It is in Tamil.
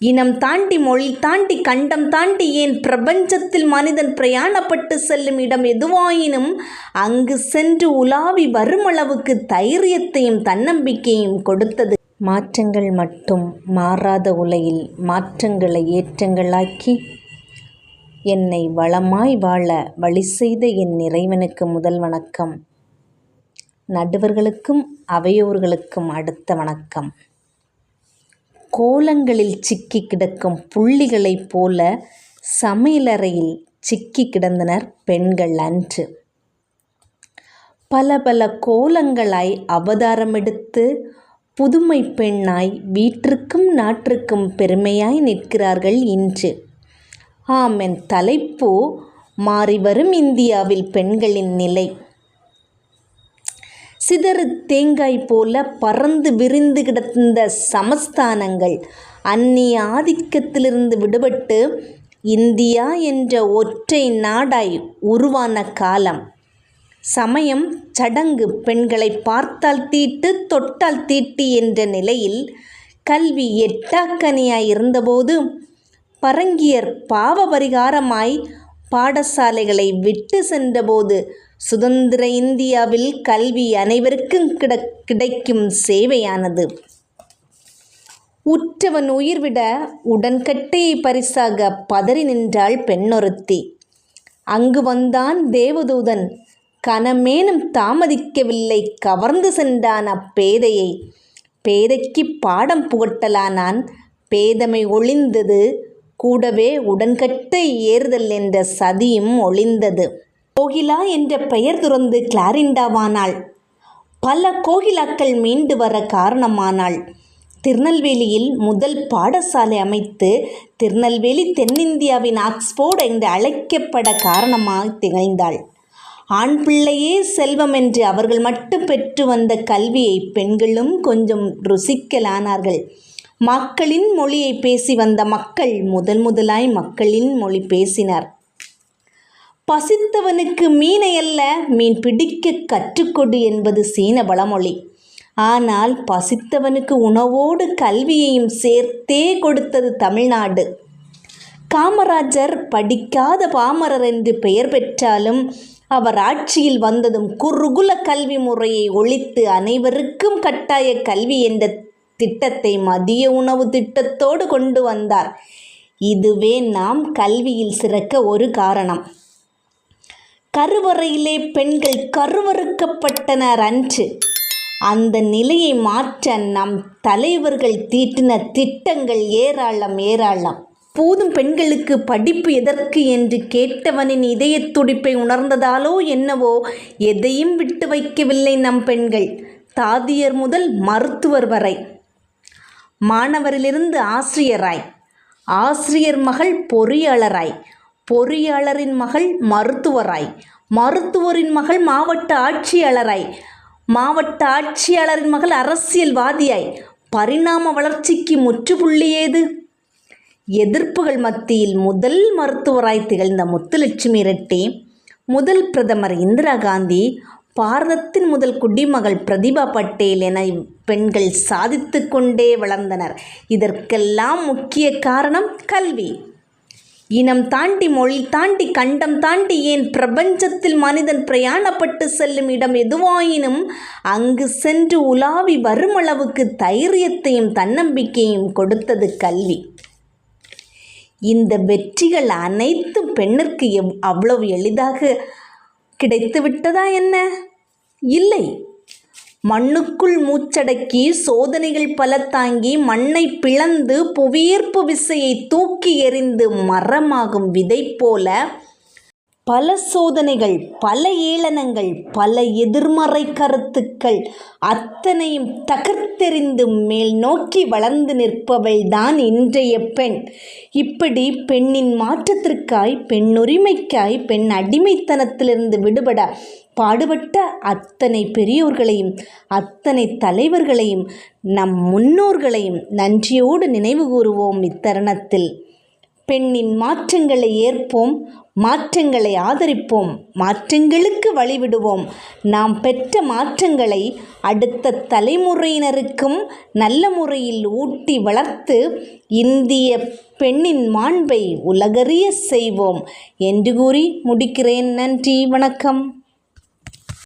இனம் தாண்டி மொழி தாண்டி கண்டம் தாண்டி ஏன் பிரபஞ்சத்தில் மனிதன் பிரயாணப்பட்டு செல்லும் இடம் எதுவாயினும் அங்கு சென்று உலாவி வருமளவுக்கு தைரியத்தையும் தன்னம்பிக்கையும் கொடுத்தது. மாற்றங்கள் மட்டும் மாறாத உலையில் மாற்றங்களை ஏற்றங்களாக்கி என்னை வளமாய் வாழ வழி செய்த என் இறைவனுக்கு முதல் வணக்கம். நடுவர்களுக்கும் அவையோர்களுக்கும் அடுத்த வணக்கம். கோலங்களில் சிக்கி கிடக்கும் புள்ளிகளைப் போல சமையலறையில் சிக்கி கிடந்தனர் பெண்கள் அன்று. பல பல கோலங்களாய் அவதாரமெடுத்து புதுமை பெண்ணாய் வீட்டிற்கும் நாட்டிற்கும் பெருமையாய் நிற்கிறார்கள் இன்று. ஆம் என் தலைப்பு மாறிவரும் இந்தியாவில் பெண்களின் நிலை. சிதறு தேங்காய் போல பறந்து விரிந்து கிடந்த சமஸ்தானங்கள் அந்நிய ஆதிக்கத்திலிருந்து விடுபட்டு இந்தியா என்ற ஒற்றை நாடாய் உருவான காலம். சமயம் சடங்கு பெண்களை பார்த்தால் தீட்டு தொட்டால் தீட்டு என்ற நிலையில் கல்வி எட்டாக்கனியாய் இருந்தபோது பரங்கியர் பாவ பரிகாரமாய் பாடசாலைகளை விட்டு சென்றபோது சுதந்திர இந்தியாவில் கல்வி அனைவருக்கும் கிட கிடைக்கும் சேவையானது. உற்றவன் உயிர்விட உடன்கட்டையை பரிசாக பதறி நின்றாள் பெண்ணொருத்தி. அங்கு வந்தான் தேவதூதன். கனமேனும் தாமதிக்கவில்லை. கவர்ந்து சென்றான் அப்பேதையை. பேதைக்கு பாடம் புகட்டலானான். பேதமை ஒளிந்தது கூடவே உடன்கட்டை ஏறுதல் என்ற சதியும் ஒளிந்தது கோகிலா என்ற பெயர் துறந்து கிளாரிண்டாவானாள். பல கோகிலாக்கள் மீண்டு வர காரணமானாள். திருநெல்வேலியில் முதல் பாடசாலை அமைத்து திருநெல்வேலி தென்னிந்தியாவின் ஆக்ஸ்போர்டு என்று அழைக்கப்பட காரணமாக திகழ்ந்தாள். ஆண் பிள்ளையே செல்வம் என்று அவர்கள் மட்டும் பெற்று வந்த கல்வியை பெண்களும் கொஞ்சம் ருசிக்கலானார்கள். மக்களின் மொழியை பேசி வந்த மக்கள் முதன் முதலாய் மக்களின் மொழி பேசினர். பசித்தவனுக்கு மீனை அல்ல மீன் பிடிக்க கற்றுக்கொடு என்பது சீன பலமொழி ஆனால் பசித்தவனுக்கு உணவோடு கல்வியையும் சேர்த்தே கொடுத்தது தமிழ்நாடு. காமராஜர் படிக்காத பாமரர் என்று பெயர் பெற்றாலும் அவர் ஆட்சியில் வந்ததும் குறுகுல கல்வி முறையை ஒழித்து அனைவருக்கும் கட்டாய கல்வி என்ற திட்டத்தை மதிய உணவு திட்டத்தோடு கொண்டு வந்தார். இதுவே நாம் கல்வியில் சிறக்க ஒரு காரணம். கருவறையிலே பெண்கள் கருவறுக்கப்பட்டனர் அன்று. அந்த நிலையை மாற்ற நம் தலைவர்கள் தீட்டின திட்டங்கள் ஏராளம் ஏராளம். போதும் பெண்களுக்கு படிப்பு எதற்கு என்று கேட்டவனின் இதய துடிப்பை உணர்ந்ததாலோ என்னவோ எதையும் விட்டு வைக்கவில்லை நம் பெண்கள். தாதியர் முதல் மருத்துவர் வரை. மாணவரிலிருந்து ஆசிரியராய். ஆசிரியர் மகள் பொறியாளராய். பொறியாளரின் மகள் மருத்துவராய். மருத்துவரின் மகள் மாவட்ட ஆட்சியாளராய். மாவட்ட ஆட்சியாளரின் மகள் அரசியல்வாதியாய். பரிணாம வளர்ச்சிக்கு முற்றுப்புள்ளி ஏது? எதிர்ப்புகள் மத்தியில் முதல் மருத்துவராய் திகழ்ந்த முத்துலட்சுமி ரெட்டி முதல் பிரதமர் இந்திரா காந்தி பாரதத்தின் முதல் குடிமகள் பிரதிபா பட்டேல் என பெண்கள் சாதித்து கொண்டே வளர்ந்தனர். இதற்கெல்லாம் முக்கிய காரணம் கல்வி. இனம் தாண்டி மொழி தாண்டி கண்டம் தாண்டி ஏன் பிரபஞ்சத்தில் மனிதன் பிரயாணப்பட்டு செல்லும் இடம் எதுவாயினும் அங்கு சென்று உலாவி வருமளவுக்கு தைரியத்தையும் தன்னம்பிக்கையும் கொடுத்தது கல்வி. இந்த வெற்றிகள் அனைத்தும் பெண்ணிற்கு எவ் அவ்வளவு எளிதாக கிடைத்து விட்டதா என்ன? இல்லை. மண்ணுக்குள் மூச்சடக்கி சோதனைகள் பல தாங்கி மண்ணை பிளந்து புவியீர்ப்பு விசையை தூக்கி எறிந்து மரமாகும் விதை போல பல சோதனைகள் பல ஏளனங்கள் பல எதிர்மறை கருத்துக்கள் அத்தனையும் தகர்த்தெறிந்து மேல் நோக்கி வளர்ந்து நிற்பவள் தான் இன்றைய பெண். இப்படி பெண்ணின் மாற்றத்திற்காய் பெண்ணுரிமைக்காய் பெண் அடிமைத்தனத்திலிருந்து விடுபட பாடுபட்ட அத்தனை பெரியோர்களையும் அத்தனை தலைவர்களையும் நம் முன்னோர்களையும் நன்றியோடு நினைவு கூறுவோம் இத்தருணத்தில். பெண்ணின் மாற்றங்களை ஏற்போம் மாற்றங்களை ஆதரிப்போம் மாற்றங்களுக்கு வழிவிடுவோம். நாம் பெற்ற மாற்றங்களை அடுத்த தலைமுறையினருக்கும் நல்ல முறையில் ஊட்டி வளர்த்து இந்திய பெண்ணின் மாண்பை உலகறிய செய்வோம். என்று கூறி முடிக்கிறேன். நன்றி வணக்கம்.